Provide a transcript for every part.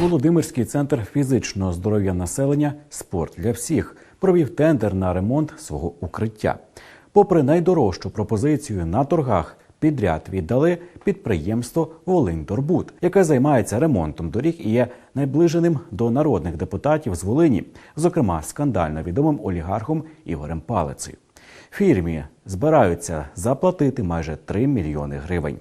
Володимирський центр фізичного здоров'я населення Спорт для всіх провів тендер на ремонт свого укриття. Попри найдорожчу пропозицію на торгах, підряд віддали підприємство Волиньдорбуд, яке займається ремонтом доріг і є найближеним до народних депутатів з Волині, зокрема скандально відомим олігархом Ігорем Палицею. Фірмі збираються заплатити майже 3 мільйони гривень.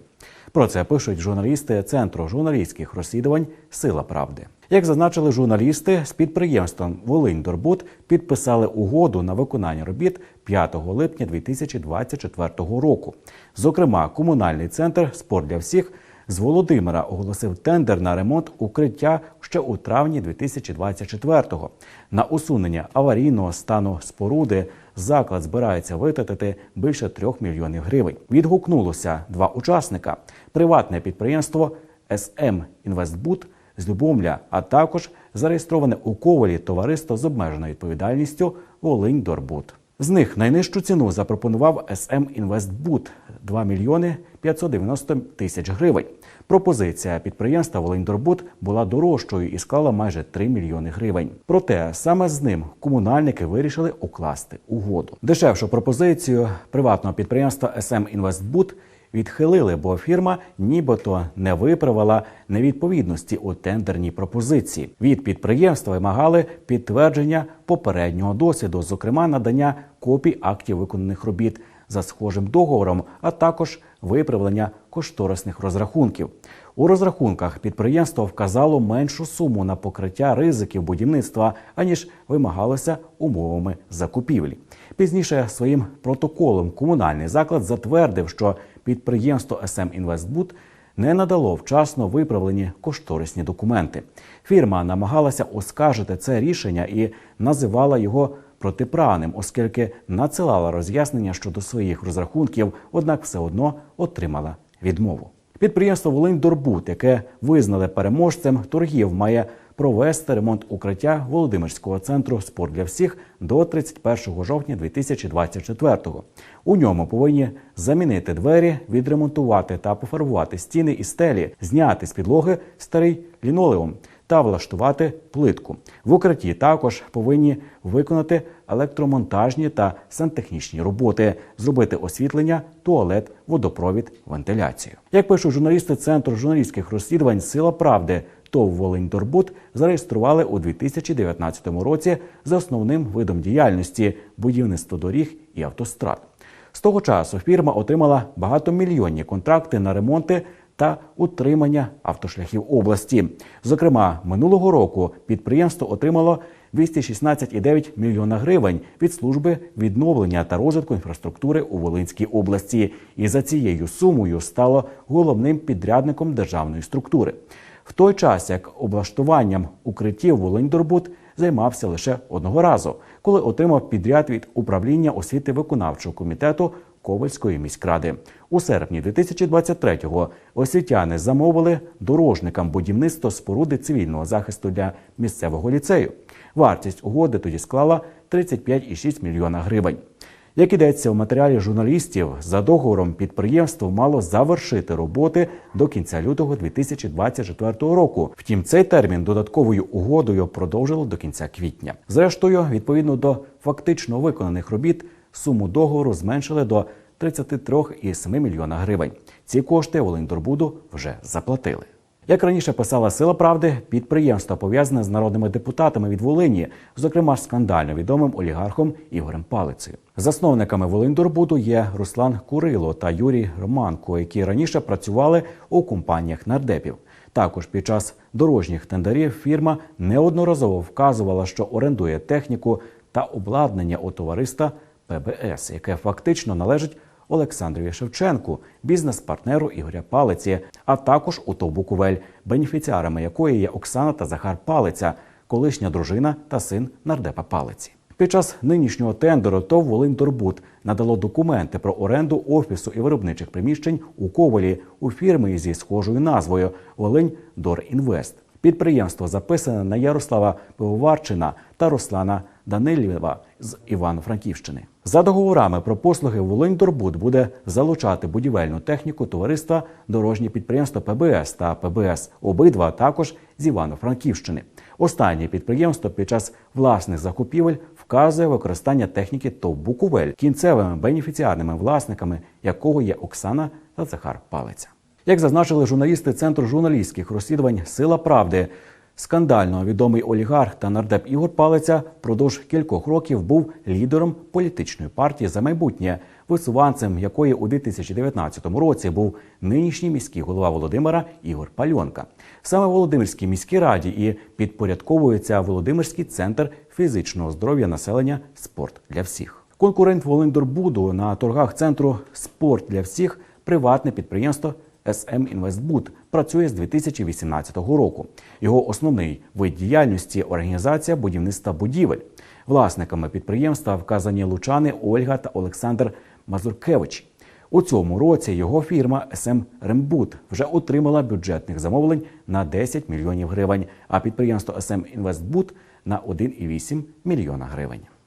Про це пишуть журналісти Центру журналістських розслідувань Сила правди. Як зазначили журналісти, з підприємством Волиньдорбуд підписали угоду на виконання робіт 5 липня 2024 року. Зокрема, комунальний центр Спорт для всіх з Володимира оголосив тендер на ремонт укриття ще у травні 2024-го. На усунення аварійного стану споруди заклад збирається витратити більше трьох мільйонів гривень. Відгукнулося два учасника: приватне підприємство СМ Інвестбуд з Любомля, а також зареєстроване у Ковалі товариство з обмеженою відповідальністю Волинь Дорбуд. З них найнижчу ціну запропонував SM Інвестбуд 2 мільйони 590 тисяч гривень. Пропозиція підприємства Волиньдорбуд була дорожчою і склала майже 3 мільйони гривень. Проте саме з ним комунальники вирішили укласти угоду. Дешевшу пропозицію приватного підприємства SM Інвестбуд відхилили, бо фірма нібито не виправила невідповідності у тендерній пропозиції. Від підприємства вимагали підтвердження попереднього досвіду, зокрема надання копій актів виконаних робіт за схожим договором, а також виправлення кошторисних розрахунків. У розрахунках підприємство вказало меншу суму на покриття ризиків будівництва, аніж вимагалося умовами закупівлі. Пізніше своїм протоколом комунальний заклад затвердив, що підприємство СМ Інвестбуд не надало вчасно виправлені кошторисні документи. Фірма намагалася оскаржити це рішення і називала його протиправним, оскільки надсилала роз'яснення щодо своїх розрахунків, однак все одно отримала відмову. Підприємство Волиньдорбуд, яке визнали переможцем торгів, має провести ремонт укриття Володимирського центру спорт для всіх до 31 жовтня 2024-го. У ньому повинні замінити двері, відремонтувати та пофарбувати стіни і стелі, зняти з підлоги старий лінолеум та влаштувати плитку. В укритті також повинні виконати електромонтажні та сантехнічні роботи, зробити освітлення, туалет, водопровід, вентиляцію. Як пишуть журналісти Центру журналістських розслідувань Сила правди. ТОВ «Волиньдорбуд» зареєстрували у 2019 році за основним видом діяльності будівництво доріг і автострад. З того часу фірма отримала багатомільйонні контракти на ремонти та утримання автошляхів області. Зокрема, минулого року підприємство отримало 216,9 мільйона гривень від служби відновлення та розвитку інфраструктури у Волинській області, і за цією сумою стало головним підрядником державної структури. В той час як облаштуванням укриттів Волиньдорбуд займався лише одного разу, коли отримав підряд від управління освіти виконавчого комітету Ковальської міськради. У серпні 2023-го освітяни замовили дорожникам будівництво споруди цивільного захисту для місцевого ліцею. Вартість угоди тоді склала 35,6 мільйона гривень. Як ідеться у матеріалі журналістів, за договором підприємство мало завершити роботи до кінця лютого 2024 року. Втім, цей термін додатковою угодою продовжили до кінця квітня. Зрештою, відповідно до фактично виконаних робіт, суму договору зменшили до 33,7 мільйона гривень. Ці кошти Волиньдорбуду вже заплатили. Як раніше писала Сила Правди, підприємство пов'язане з народними депутатами від Волині, зокрема скандально відомим олігархом Ігорем Палицею. Засновниками Волиньдорбуду є Руслан Курило та Юрій Романко, які раніше працювали у компаніях нардепів. Також під час дорожніх тендерів фірма неодноразово вказувала, що орендує техніку та обладнання у товариства ПБС, яке фактично належить Олександрові Шевченку, бізнес-партнеру Ігоря Палиці, а також у ТОВ «Буковель», бенефіціарами якої є Оксана та Захар Палиця, колишня дружина та син нардепа Палиці. Під час нинішнього тендеру ТОВ «Волиньдорбуд» надало документи про оренду офісу і виробничих приміщень у Ковалі у фірми зі схожою назвою Волинь Дорінвест. Підприємство записане на Ярослава Пивоварчина та Руслана Данилєва з Івано-Франківщини. За договорами про послуги Волиньдорбуд буде залучати будівельну техніку товариства Дорожнє підприємство ПБС та ПБС. Обидва також з Івано-Франківщини. Останнє підприємство під час власних закупівель вказує використання техніки ТОВ Буковель, кінцевими бенефіціарними власниками якого є Оксана та Захар Палиця. Як зазначили журналісти Центру журналістських розслідувань Сила правди, скандально відомий олігарх та нардеп Ігор Палиця впродовж кількох років був лідером політичної партії за майбутнє, висуванцем якої у 2019 році був нинішній міський голова Володимира Ігор Пальонка. Саме Володимирській міській раді і підпорядковується Володимирський центр фізичного здоров'я населення Спорт для всіх. Конкурент Волиндорбуду на торгах центру Спорт для всіх приватне підприємство СМ Інвестбуд працює з 2018 року. Його основний вид діяльності організація будівництва будівель. Власниками підприємства вказані лучани Ольга та Олександр Мазуркевич. У цьому році його фірма СМ Рембуд вже отримала бюджетних замовлень на 10 мільйонів гривень, а підприємство СМ Інвестбуд на 1,8 мільйона гривень.